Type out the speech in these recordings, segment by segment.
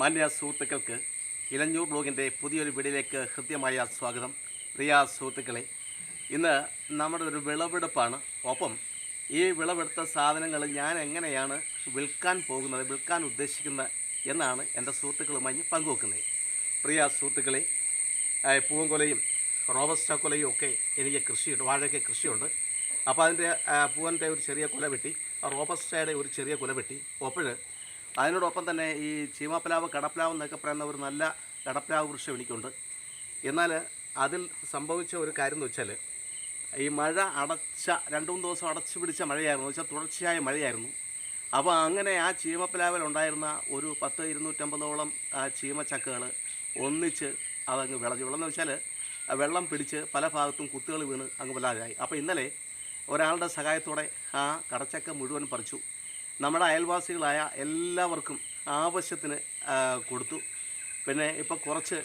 മാന്യ സുഹൃത്തുക്കൾക്ക് ഇലഞ്ഞൂർ ബ്ലോഗിന്റെ പുതിയൊരു വീഡിയോയിലേക്ക് ഹൃദ്യമായ സ്വാഗതം. പ്രിയ സുഹൃത്തുക്കളെ ഇന്ന് നമ്മുടെ ഒരു വിളവെടുപ്പാണ്. ഒപ്പം ഈ വിളവെടുത്ത സാധനങ്ങൾ ഞാൻ എങ്ങനെയാണ് വിൽക്കാൻ പോകുന്നത് വിൽക്കാൻ ഉദ്ദേശിക്കുന്നത് എന്നാണ് എന്റെ സുഹൃത്തുക്കളുമായി പങ്കുവെക്കുന്നത്. പ്രിയ സുഹൃത്തുക്കളെ പൂവൻകൊലയും റോബസ്റ്റ കൊലയും ഒക്കെ എനിക്ക് കൃഷിയുണ്ട് വാഴയ്ക്ക് കൃഷിയുണ്ട്. അപ്പോൾ അതിന്റെ പൂവന്റെ ഒരു ചെറിയ കുല വെട്ടി റോബസ്റ്റയുടെ ഒരു ചെറിയ കുല വെട്ടി. ഒപ്പോൾ അതിനോടൊപ്പം തന്നെ ഈ ചീമാപ്ലാവ് കടപ്ലാവ് എന്നൊക്കെ പറയുന്ന ഒരു നല്ല കടപ്ലാവ് വൃക്ഷം എനിക്കുണ്ട്. എന്നാൽ അതിൽ സംഭവിച്ച ഒരു കാര്യം എന്ന് വെച്ചാൽ ഈ മഴ അടച്ച രണ്ട് മൂന്ന് ദിവസം അടച്ചു പിടിച്ച മഴയായിരുന്നു. വെച്ചാൽ തുടർച്ചയായ മഴയായിരുന്നു. അപ്പോൾ അങ്ങനെ ആ ചീമപ്ലാവിൽ ഉണ്ടായിരുന്ന ഒരു പത്ത് ഇരുന്നൂറ്റമ്പതോളം ചീമച്ചക്കകൾ ഒന്നിച്ച് അതങ്ങ് വിളഞ്ഞു. വിളഞ്ഞെന്ന് വെച്ചാൽ വെള്ളം പിടിച്ച് പല ഭാഗത്തും കുത്തുകൾ വീണ് അങ്ങ് വല്ലാതായി. അപ്പോൾ ഇന്നലെ ഒരാളുടെ സഹായത്തോടെ ആ കടച്ചക്ക മുഴുവൻ പറിച്ചു. നമ്മുടെ അയൽവാസികളായ എല്ലാവർക്കും ആവശ്യത്തിന് കൊടുത്തു. പിന്നെ ഇപ്പോൾ കുറച്ച്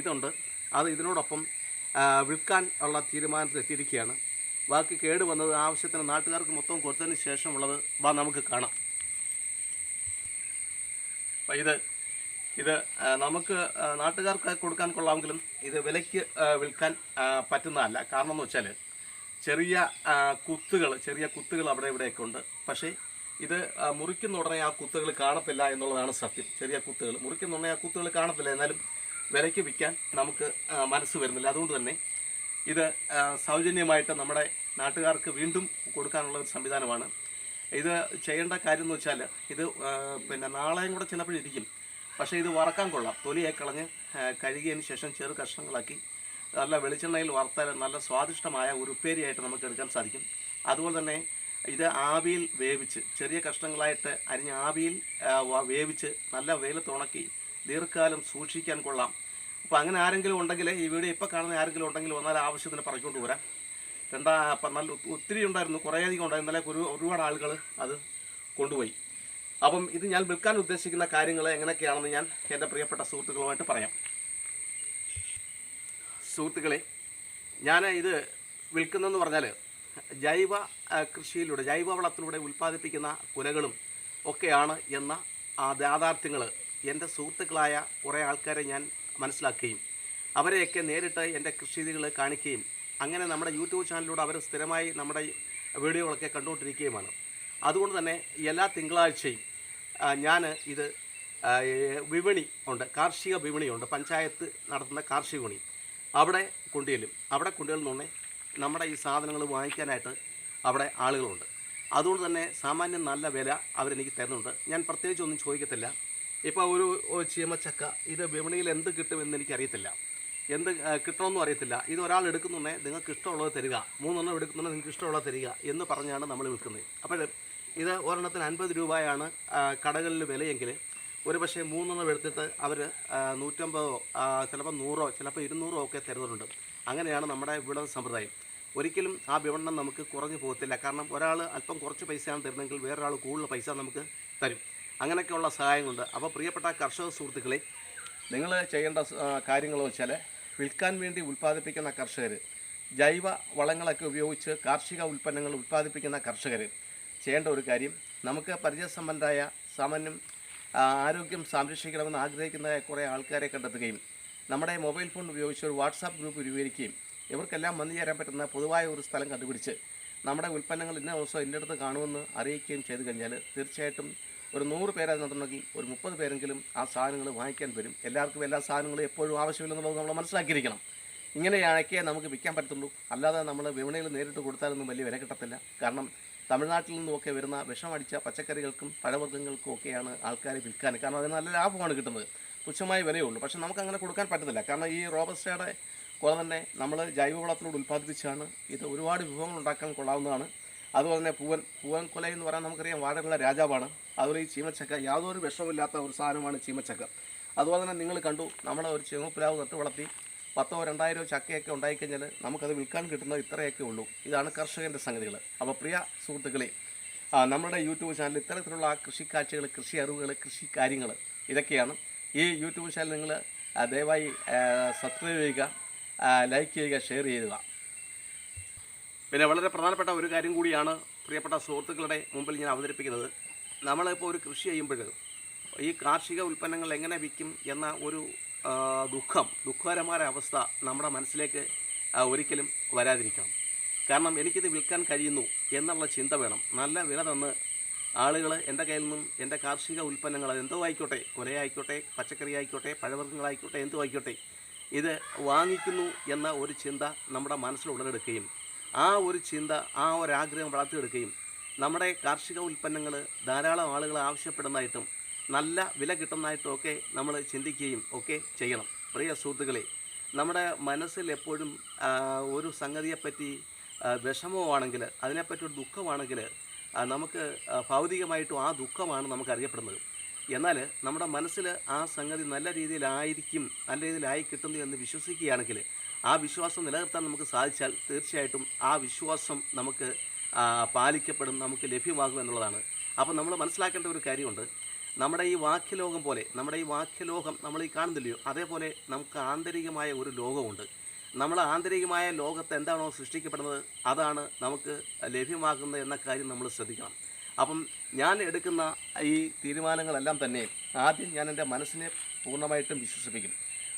ഇതുണ്ട്. അത് ഇതിനോടൊപ്പം വിൽക്കാൻ ഉള്ള തീരുമാനത്തിലെത്തിയിരിക്കുകയാണ് ബാക്കി കേട് വന്നത് ആവശ്യത്തിന് നാട്ടുകാർക്ക് മൊത്തം കൊടുത്തതിന് ശേഷമുള്ളത് വാ നമുക്ക് കാണാം. അപ്പം ഇത് ഇത് നമുക്ക് നാട്ടുകാർക്ക് കൊടുക്കാൻ കൊള്ളാമെങ്കിലും ഇത് വിലയ്ക്ക് വിൽക്കാൻ പറ്റുന്നതല്ല. കാരണം എന്ന് വെച്ചാൽ ചെറിയ കുത്തുകൾ ചെറിയ കുത്തുകൾ അവിടെ ഇവിടെയൊക്കെ ഉണ്ട്. പക്ഷേ ഇത് മുറിക്കുന്ന ഉടനെ ആ കുത്തുകൾ കാണത്തില്ല എന്നുള്ളതാണ് സത്യം. ചെറിയ കുത്തുകൾ. മുറിക്കുന്ന ഉടനെ ആ കുത്തുകൾ കാണത്തില്ല. എന്നാലും വിലയ്ക്ക് വിൽക്കാൻ നമുക്ക് മനസ്സ് വരുന്നില്ല. അതുകൊണ്ട് തന്നെ ഇത് സൗജന്യമായിട്ട് നമ്മുടെ നാട്ടുകാർക്ക് വീണ്ടും കൊടുക്കാനുള്ള ഒരു സംവിധാനമാണ്. ഇത് ചെയ്യേണ്ട കാര്യം എന്ന് വെച്ചാൽ ഇത് പിന്നെ നാളെയും കൂടെ ചിലപ്പോഴിരിക്കും പക്ഷേ ഇത് വറക്കാൻ കൊള്ളാം. തൊലിയെ കളഞ്ഞ് കഴുകിയതിന് ശേഷം ചെറു കഷ്ണങ്ങളാക്കി നല്ല വെളിച്ചെണ്ണയിൽ വറുത്താൽ നല്ല സ്വാദിഷ്ടമായ ഒരു ഉപ്പേരിയായിട്ട് നമുക്ക് എടുക്കാൻ സാധിക്കും. അതുപോലെ തന്നെ ഇത് ആവിയിൽ വേവിച്ച് ചെറിയ കഷ്ണങ്ങളായിട്ട് അരിഞ്ഞ് ആവിയിൽ വേവിച്ച് നല്ല വെയിലത്ത് ഉണക്കി ദീർഘകാലം സൂക്ഷിക്കാൻ കൊള്ളാം. അപ്പോൾ അങ്ങനെ ആരെങ്കിലും ഉണ്ടെങ്കിൽ ഈ വീഡിയോ ഇപ്പോൾ കാണുന്ന ആരെങ്കിലും ഉണ്ടെങ്കിൽ വന്നാൽ ആവശ്യത്തിന് പറഞ്ഞുകൊണ്ട് വരാം രണ്ടാ നല്ല ഒത്തിരി ഉണ്ടായിരുന്നു കുറേയധികം ഉണ്ടായിരുന്നു ഇന്നലെ ഒരു ഒരുപാട് ആളുകൾ അത് കൊണ്ടുപോയി. അപ്പം ഇത് ഞാൻ വിൽക്കാൻ ഉദ്ദേശിക്കുന്ന കാര്യങ്ങൾ എങ്ങനെയൊക്കെയാണെന്ന് ഞാൻ എന്റെ പ്രിയപ്പെട്ട സുഹൃത്തുക്കളുമായിട്ട് പറയാം. സുഹൃത്തുക്കളെ ഞാൻ ഇത് വിൽക്കുന്നതെന്ന് പറഞ്ഞാൽ ജൈവ കൃഷിയിലൂടെ ജൈവ വളത്തിലൂടെ ഉൽപ്പാദിപ്പിക്കുന്ന കുലകളും ഒക്കെയാണ് എന്ന യാഥാർത്ഥ്യങ്ങൾ എന്റെ സുഹൃത്തുക്കളായ കുറേ ആൾക്കാരെ ഞാൻ മനസ്സിലാക്കുകയും അവരെയൊക്കെ നേരിട്ട് എന്റെ കൃഷിരീതികൾ കാണിക്കുകയും അങ്ങനെ നമ്മുടെ യൂട്യൂബ് ചാനലിലൂടെ അവർ സ്ഥിരമായി നമ്മുടെ വീഡിയോകളൊക്കെ കണ്ടുകൊണ്ടിരിക്കുകയുമാണ്. അതുകൊണ്ട് തന്നെ എല്ലാ തിങ്കളാഴ്ചയും ഞാൻ ഇത് വിപണി ഉണ്ട് കാർഷിക വിപണിയുണ്ട് പഞ്ചായത്ത് നടത്തുന്ന കാർഷിക വിപണി. അവിടെ കൊണ്ടുചെല്ലും. അവിടെ കൊണ്ടുചെല്ലുന്നുണ്ടെ നമ്മുടെ ഈ സാധനങ്ങൾ വാങ്ങിക്കാനായിട്ട് അവിടെ ആളുകളുണ്ട്. അതുകൊണ്ട് തന്നെ സാമാന്യം നല്ല വില അവരെനിക്ക് തരുന്നുണ്ട്. ഞാൻ പ്രത്യേകിച്ച് ഒന്നും ചോദിക്കത്തില്ല. ഇപ്പോൾ ഒരു ചീമച്ചക്ക ഇത് വിപണിയിൽ എന്ത് കിട്ടുമെന്ന് എനിക്കറിയത്തില്ല. എന്ത് കിട്ടണമെന്നും അറിയത്തില്ല. ഇത് ഒരാൾ എടുക്കുന്നുണ്ടെങ്കിൽ നിങ്ങൾക്ക് ഇഷ്ടമുള്ളത് തരിക. മൂന്നെണ്ണം എടുക്കുന്നുണ്ടെങ്കിൽ നിങ്ങൾക്ക് ഇഷ്ടമുള്ളത് തരിക എന്ന് പറഞ്ഞാണ് നമ്മൾ വിൽക്കുന്നത്. അപ്പോൾ ഇത് ഒരെണ്ണത്തിന് അൻപത് രൂപയാണ് കടകളിൽ വിലയെങ്കിൽ. ഒരു പക്ഷേ മൂന്നെണ്ണം എടുത്തിട്ട് അവർ നൂറ്റമ്പതോ ചിലപ്പോൾ നൂറോ ചിലപ്പോൾ ഇരുന്നൂറോ ഒക്കെ തരുന്നുണ്ട്. അങ്ങനെയാണ് നമ്മുടെ ഇവിടെ സമ്പ്രദായം. ഒരിക്കലും ആ വിപണനം നമുക്ക് കുറഞ്ഞു പോകത്തില്ല. കാരണം ഒരാൾ അല്പം കുറച്ച് പൈസയാണ് തരുന്നതെങ്കിൽ വേറൊരാൾ കൂടുതൽ പൈസ നമുക്ക് തരും. അങ്ങനെയൊക്കെയുള്ള സഹായങ്ങളുണ്ട്. അപ്പോൾ പ്രിയപ്പെട്ട കർഷക സുഹൃത്തുക്കളെ നിങ്ങൾ ചെയ്യേണ്ട കാര്യങ്ങൾ വെച്ചാൽ വിൽക്കാൻ വേണ്ടി ഉൽപ്പാദിപ്പിക്കുന്ന കർഷകർ ജൈവ വളങ്ങളൊക്കെ ഉപയോഗിച്ച് കാർഷിക ഉൽപ്പന്നങ്ങൾ ഉൽപ്പാദിപ്പിക്കുന്ന കർഷകർ ചെയ്യേണ്ട ഒരു കാര്യം നമുക്ക് പരിചയസമ്പന്നരായ സാമാന്യം ആരോഗ്യം സംരക്ഷിക്കണമെന്ന് ആഗ്രഹിക്കുന്ന കുറേ ആൾക്കാരെ കണ്ടെത്തുകയും നമ്മുടെ മൊബൈൽ ഫോൺ ഉപയോഗിച്ച് ഒരു വാട്സാപ്പ് ഗ്രൂപ്പ് രൂപീകരിക്കുകയും ഇവർക്കെല്ലാം വന്നു ചേരാൻ പറ്റുന്ന പൊതുവായ ഒരു സ്ഥലം കണ്ടുപിടിച്ച് നമ്മുടെ ഉൽപ്പന്നങ്ങൾ ഇന്ന ദിവസം ഇന്ന അടുത്ത് കാണുമെന്ന് അറിയിക്കുകയും ചെയ്തു കഴിഞ്ഞാൽ തീർച്ചയായിട്ടും ഒരു നൂറ് പേരതിനകത്തുണ്ടെങ്കിൽ ഒരു മുപ്പത് പേരെങ്കിലും ആ സാധനങ്ങൾ വാങ്ങിക്കാൻ വരും. എല്ലാവർക്കും എല്ലാ സാധനങ്ങളും എപ്പോഴും ആവശ്യമില്ലെന്നുള്ളത് നമ്മൾ മനസ്സിലാക്കിയിരിക്കണം. ഇങ്ങനെയാണൊക്കെ നമുക്ക് വിൽക്കാൻ പറ്റത്തുള്ളൂ. അല്ലാതെ നമ്മൾ വിപണിയിൽ നേരിട്ട് കൊടുത്താലൊന്നും വലിയ വില കിട്ടത്തില്ല. കാരണം തമിഴ്നാട്ടിൽ നിന്നുമൊക്കെ വരുന്ന വിഷമടിച്ച പച്ചക്കറികൾക്കും പഴവർഗങ്ങൾക്കും ഒക്കെയാണ് ആൾക്കാർ വിൽക്കാൻ. കാരണം അതിന് നല്ല ലാഭമാണ് കിട്ടുന്നത്. തുച്ഛമായ വിലയുള്ളൂ പക്ഷേ നമുക്ക് അങ്ങനെ കൊടുക്കാൻ പറ്റത്തില്ല. കാരണം ഈ റോബസ്റ്റയുടെ കുല തന്നെ നമ്മൾ ജൈവവളത്തിലൂടെ ഉൽപ്പാദിപ്പിച്ചാണ് ഇത് ഒരുപാട് വിഭവങ്ങൾ ഉണ്ടാക്കാൻ കൊള്ളാവുന്നതാണ്. അതുപോലെ തന്നെ പൂവൻ പൂവൻ കൊല എന്ന് പറയാൻ നമുക്കറിയാം വാഴകളുടെ രാജാവാണ്. അതുപോലെ ഈ ചീമച്ചക്ക യാതൊരു വിഷമില്ലാത്ത ഒരു സാധനമാണ് ചീമച്ചക്ക. അതുപോലെ തന്നെ നിങ്ങൾ കണ്ടു നമ്മുടെ ഒരു ചെങ്ങുപ്പിലാവ് നട്ട് വളർത്തി പത്തോ രണ്ടായിരോ ചക്കയൊക്കെ ഉണ്ടായിക്കഴിഞ്ഞാൽ നമുക്കത് വിൽക്കാൻ കിട്ടുന്നത് ഇത്രയൊക്കെ ഉള്ളൂ. ഇതാണ് കർഷകന്റെ സംഗതികൾ അപ്പോൾ പ്രിയ സുഹൃത്തുക്കളെ നമ്മുടെ യൂട്യൂബ് ചാനൽ ഇത്തരത്തിലുള്ള കൃഷി കാഴ്ചകൾ കൃഷി അറിവുകൾ കൃഷി കാര്യങ്ങൾ ഇതൊക്കെയാണ്. ഈ യൂട്യൂബ് ചാനൽ നിങ്ങൾ ദയവായി സബ്സ്ക്രൈബ് ചെയ്യുക. ആ, ലൈക്ക് ചെയ്യുക ഷെയർ ചെയ്യുക. പിന്നെ വളരെ പ്രധാനപ്പെട്ട ഒരു കാര്യം കൂടിയാണ് പ്രിയപ്പെട്ട സുഹൃത്തുക്കളുടെ മുമ്പിൽ ഞാൻ അവതരിപ്പിക്കുന്നത്. നമ്മളിപ്പോൾ ഒരു കൃഷി ചെയ്യുമ്പോൾ ഈ കാർഷിക ഉൽപ്പന്നങ്ങൾ എങ്ങനെ വിൽക്കും എന്ന ഒരു ദുഃഖം ദുഃഖകരമായ അവസ്ഥ നമ്മുടെ മനസ്സിലേക്ക് ഒരിക്കലും വരാതിരിക്കണം. കാരണം എനിക്കിത് വിൽക്കാൻ കഴിയുന്നു എന്നുള്ള ചിന്ത വേണം. നല്ല വില തന്ന് ആളുകൾ എന്റെ കയ്യിൽ നിന്നും എന്റെ കാർഷിക ഉൽപ്പന്നങ്ങൾ എന്തോ ആയിക്കോട്ടെ കൊലയായിക്കോട്ടെ പച്ചക്കറി ആയിക്കോട്ടെ പഴവർഗങ്ങളായിക്കോട്ടെ എന്തോ ആയിക്കോട്ടെ ഇത് വാങ്ങിക്കുന്നു എന്ന ഒരു ചിന്ത നമ്മുടെ മനസ്സിൽ ഉടലെടുക്കുകയും ആ ഒരു ചിന്ത ആ ഒരു ആഗ്രഹം വളർത്തിയെടുക്കുകയും നമ്മുടെ കാർഷിക ഉൽപ്പന്നങ്ങൾ ധാരാളം ആളുകൾ ആവശ്യപ്പെടുന്നതായിട്ടും നല്ല വില കിട്ടുന്നതായിട്ടും ഒക്കെ നമ്മൾ ചിന്തിക്കുകയും ഒക്കെ ചെയ്യണം. പ്രിയ സുഹൃത്തുക്കളെ നമ്മുടെ മനസ്സിൽ എപ്പോഴും ഒരു സംഗതിയെപ്പറ്റി വിഷമമാണെങ്കിൽ അതിനെപ്പറ്റി ഒരു ദുഃഖമാണെങ്കിൽ നമുക്ക് ഭൗതികമായിട്ടും ആ ദുഃഖമാണ് നമുക്ക് അറിയപ്പെടുന്നത്. എന്നാൽ നമ്മുടെ മനസ്സിൽ ആ സംഗതി നല്ല രീതിയിലായിരിക്കും നല്ല രീതിയിലായി കിട്ടുന്നു എന്ന് വിശ്വസിക്കുകയാണെങ്കിൽ ആ വിശ്വാസം നിലനിർത്താൻ നമുക്ക് സാധിച്ചാൽ തീർച്ചയായിട്ടും ആ വിശ്വാസം നമുക്ക് പാലിക്കപ്പെടും നമുക്ക് ലഭ്യമാകും എന്നുള്ളതാണ്. അപ്പോൾ നമ്മൾ മനസ്സിലാക്കേണ്ട ഒരു കാര്യമുണ്ട്. നമ്മുടെ ഈ വാക്യലോകം പോലെ നമ്മുടെ ഈ വാക്യലോകം നമ്മൾ ഈ കാണുന്നില്ലയോ? അതേപോലെ നമുക്ക് ആന്തരികമായ ഒരു ലോകമുണ്ട്. നമ്മൾ ആന്തരികമായ ലോകത്ത് എന്താണോ സൃഷ്ടിക്കപ്പെടുന്നത് അതാണ് നമുക്ക് ലഭ്യമാകുന്നത് എന്ന കാര്യം നമ്മൾ ശ്രദ്ധിക്കണം. അപ്പം ഞാൻ എടുക്കുന്ന ഈ തീരുമാനങ്ങളെല്ലാം തന്നെ ആദ്യം ഞാൻ എന്റെ മനസ്സിനെ പൂർണമായിട്ടും വിശ്വസിപ്പിക്കും.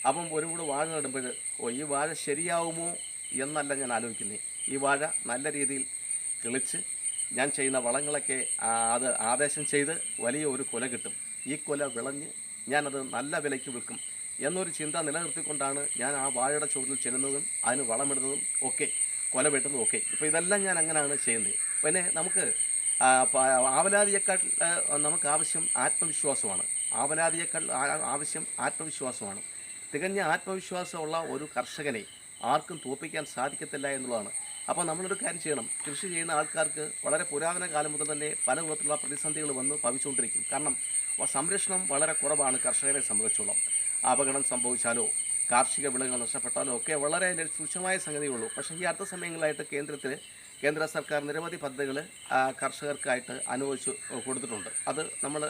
അപ്പം ഒരു കൂടെ വാഴ നടുമ്പോൾ ഓ ഈ വാഴ ശരിയാവുമോ എന്നല്ല ഞാൻ ആലോചിക്കുന്നത് ഈ വാഴ നല്ല രീതിയിൽ കിളിച്ച് ഞാൻ ചെയ്യുന്ന വളങ്ങളൊക്കെ അത് ആദേശം ചെയ്ത് വലിയ ഒരു കൊല കിട്ടും. ഈ കൊല വിളഞ്ഞ് ഞാനത് നല്ല വിലയ്ക്ക് വിൽക്കും എന്നൊരു ചിന്ത നിലനിർത്തിക്കൊണ്ടാണ് ഞാൻ ആ വാഴയുടെ ചുവട്ടിൽ ചെല്ലുന്നതും അതിന് വളമിടുന്നതും ഒക്കെ കൊല വെട്ടുന്നതും ഒക്കെ. ഇപ്പോൾ ഇതെല്ലാം ഞാൻ അങ്ങനെയാണ് ചെയ്യുന്നത്. പിന്നെ നമുക്ക് ആവലാതിയേക്കാൾ ആ, നമുക്ക് ആവശ്യം ആത്മവിശ്വാസമാണ്. ആവനാദിയേക്കാൾ ആവശ്യം ആത്മവിശ്വാസമാണ്. തികഞ്ഞ ആത്മവിശ്വാസമുള്ള ഒരു കർഷകനെ ആർക്കും തോൽപ്പിക്കാൻ സാധിക്കത്തില്ല എന്നുള്ളതാണ്. അപ്പോൾ നമ്മളൊരു കാര്യം ചെയ്യണം. കൃഷി ചെയ്യുന്ന ആൾക്കാർക്ക് വളരെ പുരാതന കാലം മുതൽ തന്നെ പല വിധത്തിലുള്ള പ്രതിസന്ധികൾ വന്ന് ഭവിച്ചുകൊണ്ടിരിക്കും കാരണം സംരക്ഷണം വളരെ കുറവാണ് കർഷകരെ സംബന്ധിച്ചോളം. അപകടം സംഭവിച്ചാലോ കാർഷിക വിളകൾ നഷ്ടപ്പെട്ടാലോ ഒക്കെ വളരെ സൂക്ഷ്മമായ സംഗതിയുള്ളൂ പക്ഷേ ഈ അടുത്ത സമയങ്ങളായിട്ട് കേന്ദ്രത്തിൽ കേന്ദ്ര സർക്കാർ നിരവധി പദ്ധതികൾ കർഷകർക്കായിട്ട് അനുവദിച്ചു കൊടുത്തിട്ടുണ്ട്. അത് നമ്മൾ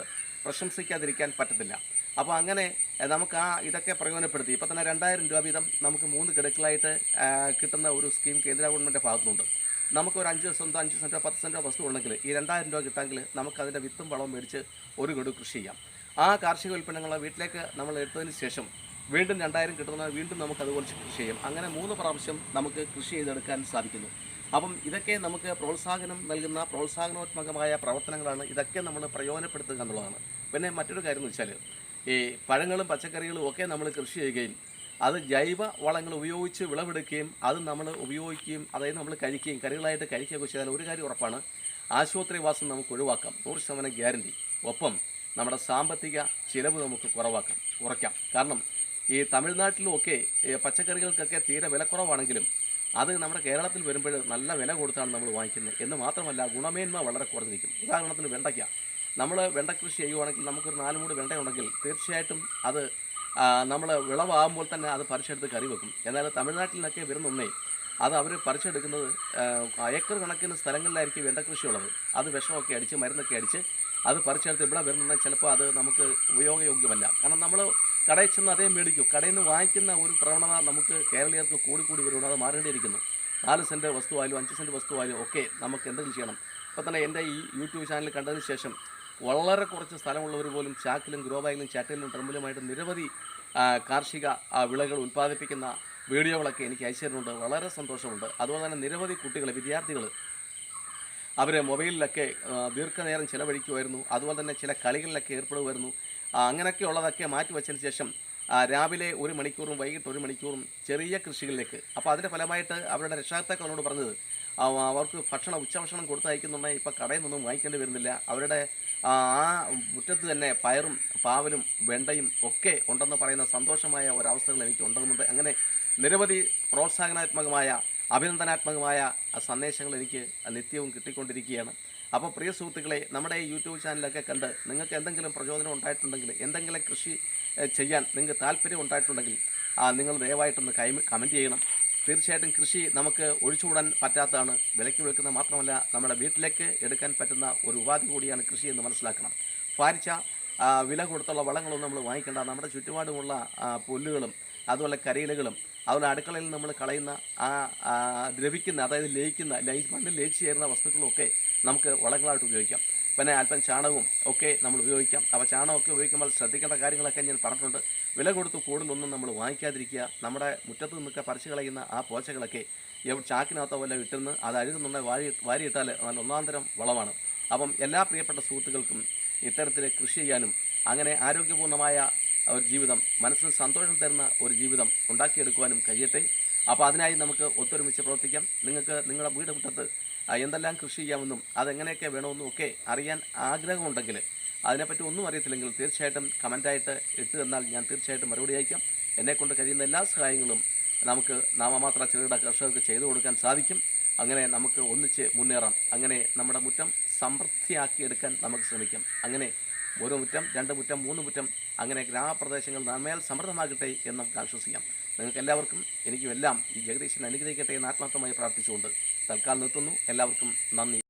പ്രശംസിക്കാതിരിക്കാൻ പറ്റത്തില്ല. അപ്പോൾ അങ്ങനെ നമുക്ക് ആ ഇതൊക്കെ പ്രയോജനപ്പെടുത്തി. ഇപ്പോൾ തന്നെ രണ്ടായിരം രൂപ വീതം നമുക്ക് മൂന്ന് കിടക്കലായിട്ട് കിട്ടുന്ന ഒരു സ്കീം കേന്ദ്ര ഗവൺമെന്റിന്റെ ഭാഗത്തുനിന്നുണ്ട്. നമുക്ക് ഒരു അഞ്ച് ദിവസം അഞ്ച് സെന്റോ പത്ത് സെന്റോ വസ്തു ഉണ്ടെങ്കിൽ ഈ രണ്ടായിരം രൂപ കിട്ടാമെങ്കിൽ നമുക്ക് അതിന്റെ വിത്തും വളവും മേടിച്ച് ഒരു ഗഡു കൃഷി ചെയ്യാം. ആ കാർഷിക ഉൽപ്പന്നങ്ങൾ വീട്ടിലേക്ക് നമ്മൾ എടുത്തതിന് ശേഷം വീണ്ടും രണ്ടായിരം കിട്ടുന്ന വീണ്ടും നമുക്ക് അതുപോലെ കൃഷി ചെയ്യാം. അങ്ങനെ മൂന്ന് പ്രാവശ്യം നമുക്ക് കൃഷി ചെയ്തെടുക്കാൻ സാധിക്കുന്നു. അപ്പം ഇതൊക്കെ നമുക്ക് പ്രോത്സാഹനം നൽകുന്ന പ്രോത്സാഹനോത്മകമായ പ്രവർത്തനങ്ങളാണ് ഇതൊക്കെ നമ്മൾ പ്രയോജനപ്പെടുത്തുക എന്നുള്ളതാണ്. പിന്നെ മറ്റൊരു കാര്യം എന്ന് വെച്ചാൽ ഈ പഴങ്ങളും പച്ചക്കറികളും ഒക്കെ നമ്മൾ കൃഷി ചെയ്യുകയും അത് ജൈവ വളങ്ങൾ ഉപയോഗിച്ച് വിളവെടുക്കുകയും അത് നമ്മൾ ഉപയോഗിക്കുകയും അതായത് നമ്മൾ കഴിക്കുകയും കറികളായിട്ട് കഴിക്കുകയൊക്കെ ചെയ്താൽ ഒരു കാര്യം ഉറപ്പാണ് ആശുപത്രിവാസം നമുക്ക് ഒഴിവാക്കാം നൂറ് ശതമാനം ഗ്യാരണ്ടി. ഒപ്പം നമ്മുടെ സാമ്പത്തിക ചിലവ് നമുക്ക് കുറവാക്കാം കുറയ്ക്കാം. കാരണം ഈ തമിഴ്നാട്ടിലും ഒക്കെ പച്ചക്കറികൾക്കൊക്കെ തീരെ വിലക്കുറവാണെങ്കിലും അത് നമ്മുടെ കേരളത്തിൽ വരുമ്പോൾ നല്ല വില കൊടുത്താണ് നമ്മൾ വാങ്ങിക്കുന്നത്. എന്ന് മാത്രമല്ല ഗുണമേന്മ വളരെ കുറഞ്ഞിരിക്കും. ഉദാഹരണത്തിന് വെണ്ടയ്ക്ക. നമ്മൾ വെണ്ട കൃഷി ചെയ്യുവാണെങ്കിൽ നമുക്കൊരു നാല് മൂട് വെണ്ടയുണ്ടെങ്കിൽ തീർച്ചയായിട്ടും അത് നമ്മൾ വിളവാകുമ്പോൾ തന്നെ അത് പറിച്ചെടുത്ത് കറി വെക്കും. എന്നാൽ തമിഴ്നാട്ടിൽ നിന്നൊക്കെ വരുന്നൊന്നേ അത് അവർ പറിച്ചെടുക്കുന്നത് ഏക്കർ കണക്കിന് സ്ഥലങ്ങളിലായിരിക്കും വെണ്ട കൃഷിയുള്ളത്. അത് വിഷമൊക്കെ അടിച്ച് മരുന്നൊക്കെ അടിച്ച് അത് പറിച്ചെടുത്ത് ഇവിടെ വരുന്ന ചിലപ്പോൾ അത് നമുക്ക് ഉപയോഗയോഗ്യമല്ല. കാരണം നമ്മൾ കടയിൽ ചെന്ന് അതേ മേടിക്കും. കടയിൽ നിന്ന് വാങ്ങിക്കുന്ന ഒരു പ്രവണത നമുക്ക് കേരളീയർക്ക് കൂടി കൂടി വരുന്നത് അത് മാറേണ്ടിയിരിക്കുന്നു. നാല് സെന്റ് വസ്തുവായാലും അഞ്ച് സെന്റ് വസ്തുവായാലും ഒക്കെ നമുക്ക് എന്തെങ്കിലും ചെയ്യണം. ഇപ്പോൾ തന്നെ എന്റെ ഈ യൂട്യൂബ് ചാനൽ കണ്ടതിന് ശേഷം വളരെ കുറച്ച് സ്ഥലമുള്ളവർ പോലും ചാക്കിലും ഗ്രോ ബാഗിലും ചാറ്റലിലും ടെർമിലുമായിട്ട് നിരവധി കാർഷിക വിളകൾ ഉൽപ്പാദിപ്പിക്കുന്ന വീഡിയോകളൊക്കെ എനിക്ക് അയച്ചു തരുന്നുണ്ട്. വളരെ സന്തോഷമുണ്ട്. അതുപോലെ തന്നെ നിരവധി കുട്ടികൾ വിദ്യാർത്ഥികൾ അവർ മൊബൈലിലൊക്കെ ദീർഘനേരം ചിലവഴിക്കുമായിരുന്നു. അതുപോലെ തന്നെ ചില കളികളിലൊക്കെ ഏർപ്പെടുമായിരുന്നു. അങ്ങനെയൊക്കെ ഉള്ളതൊക്കെ മാറ്റി വച്ചതിന് ശേഷം രാവിലെ ഒരു മണിക്കൂറും വൈകിട്ട് ഒരു മണിക്കൂറും ചെറിയ കൃഷികളിലേക്ക്. അപ്പോൾ അതിന്റെ ഫലമായിട്ട് അവരുടെ രക്ഷാകർത്താക്കളോട് പറഞ്ഞത് അവർക്ക് ഭക്ഷണം ഉച്ചഭക്ഷണം കൊടുത്തയക്കുന്നുണ്ടെങ്കിൽ ഇപ്പോൾ കടയിൽ നിന്നും വാങ്ങിക്കേണ്ടി വരുന്നില്ല. അവരുടെ ആ മുറ്റത്ത് തന്നെ പയറും പാവലും വെണ്ടയും ഒക്കെ ഉണ്ടെന്ന് പറയുന്ന സന്തോഷമായ ഒരവസ്ഥകൾ എനിക്ക് ഉണ്ടാകുന്നുണ്ട് അങ്ങനെ നിരവധി പ്രോത്സാഹനാത്മകമായ അഭിനന്ദനാത്മകമായ സന്ദേശങ്ങൾ എനിക്ക് നിത്യവും കിട്ടിക്കൊണ്ടിരിക്കുകയാണ്. അപ്പോൾ പ്രിയ സുഹൃത്തുക്കളെ നമ്മുടെ യൂട്യൂബ് ചാനലൊക്കെ കണ്ട് നിങ്ങൾക്ക് എന്തെങ്കിലും പ്രചോദനം ഉണ്ടായിട്ടുണ്ടെങ്കിൽ എന്തെങ്കിലും കൃഷി ചെയ്യാൻ നിങ്ങൾക്ക് താല്പര്യം ഉണ്ടായിട്ടുണ്ടെങ്കിൽ നിങ്ങൾ ദയവായിട്ടൊന്ന് കൈ കമന്റ് ചെയ്യണം. തീർച്ചയായിട്ടും കൃഷി നമുക്ക് ഒഴിച്ചുകൂടാൻ പറ്റാത്തതാണ്. വിലയ്ക്ക് വിൽക്കുന്നത് മാത്രമല്ല നമ്മുടെ വീട്ടിലേക്ക് എടുക്കാൻ പറ്റുന്ന ഒരു ഉപാധി കൂടിയാണ് കൃഷി എന്ന് മനസ്സിലാക്കണം. പാരിച്ച വില കൊടുത്തുള്ള വളങ്ങളൊന്നും നമ്മൾ വാങ്ങിക്കേണ്ട. നമ്മുടെ ചുറ്റുപാടുമുള്ള പുല്ലുകളും അതുപോലെ കരിയിലകളും അതുപോലെ അടുക്കളയിൽ നമ്മൾ കളയുന്ന ആ ദ്രവിക്കുന്ന അതായത് ലയിക്കുന്ന ലയി മണ്ണിൽ ലയിച്ചു ചേരുന്ന വസ്തുക്കളൊക്കെ നമുക്ക് വളങ്ങളായിട്ട് ഉപയോഗിക്കാം. പിന്നെ അല്പം ചാണകവും ഒക്കെ നമ്മൾ ഉപയോഗിക്കാം. അപ്പോൾ ചാണകമൊക്കെ ഉപയോഗിക്കുമ്പോൾ ശ്രദ്ധിക്കേണ്ട കാര്യങ്ങളൊക്കെ ഞാൻ പറഞ്ഞിട്ടുണ്ട്. വില കൊടുത്ത് കൂടുതലൊന്നും നമ്മൾ വാങ്ങിക്കാതിരിക്കുക. നമ്മുടെ മുറ്റത്ത് നിന്നൊക്കെ പറിച്ചു കളയുന്ന ആ പോച്ചകളൊക്കെ ചാക്കിനകത്തോ വല്ല ഇട്ടുന്ന് അത് അഴുകുന്നുണ്ടെങ്കിൽ വാരി വാരിയിട്ടാൽ നല്ല ഒന്നാന്തരം വളമാണ്. അപ്പം എല്ലാ പ്രിയപ്പെട്ട സുഹൃത്തുക്കൾക്കും ഇത്തരത്തിൽ കൃഷി ചെയ്യാനും അങ്ങനെ ആരോഗ്യപൂർണമായ ഒരു ജീവിതം മനസ്സിന് സന്തോഷം തരുന്ന ഒരു ജീവിതം ഉണ്ടാക്കിയെടുക്കുവാനും കഴിയട്ടെ. അപ്പോൾ അതിനായി നമുക്ക് ഒത്തൊരുമിച്ച് പ്രവർത്തിക്കാം. നിങ്ങൾക്ക് നിങ്ങളുടെ വീട് മുറ്റത്ത് എന്തെല്ലാം കൃഷി ചെയ്യാമെന്നും അതെങ്ങനെയൊക്കെ വേണമെന്നും ഒക്കെ അറിയാൻ ആഗ്രഹമുണ്ടെങ്കിൽ അതിനെപ്പറ്റി ഒന്നും അറിയത്തില്ലെങ്കിൽ തീർച്ചയായിട്ടും കമന്റായിട്ട് ഇട്ട് തന്നാൽ ഞാൻ തീർച്ചയായിട്ടും മറുപടി അയക്കാം. എന്നെക്കൊണ്ട് കഴിയുന്ന എല്ലാ സഹായങ്ങളും നമുക്ക് നാമമാത്ര ചെറുകിട കർഷകർക്ക് ചെയ്തു കൊടുക്കാൻ സാധിക്കും. അങ്ങനെ നമുക്ക് ഒന്നിച്ച് മുന്നേറാം. അങ്ങനെ നമ്മുടെ മുറ്റം സമൃദ്ധിയാക്കിയെടുക്കാൻ നമുക്ക് ശ്രമിക്കാം. അങ്ങനെ ഒരു മുറ്റം രണ്ട് മുറ്റം മൂന്ന് മുറ്റം അങ്ങനെ ഗ്രാമപ്രദേശങ്ങൾ നന്മയാൽ സമൃദ്ധമാകട്ടെ എന്ന് നമുക്ക് ആശ്വസിക്കാം. നിങ്ങൾക്ക് എല്ലാവർക്കും എനിക്കും എല്ലാം ഈ ജഗദീശൻ അനുഗ്രഹിക്കട്ടെ എന്ന് ആത്മാർത്ഥമായി പ്രാർത്ഥിച്ചുകൊണ്ട് തൽക്കാലം നിർത്തുന്നു. എല്ലാവർക്കും നന്ദി.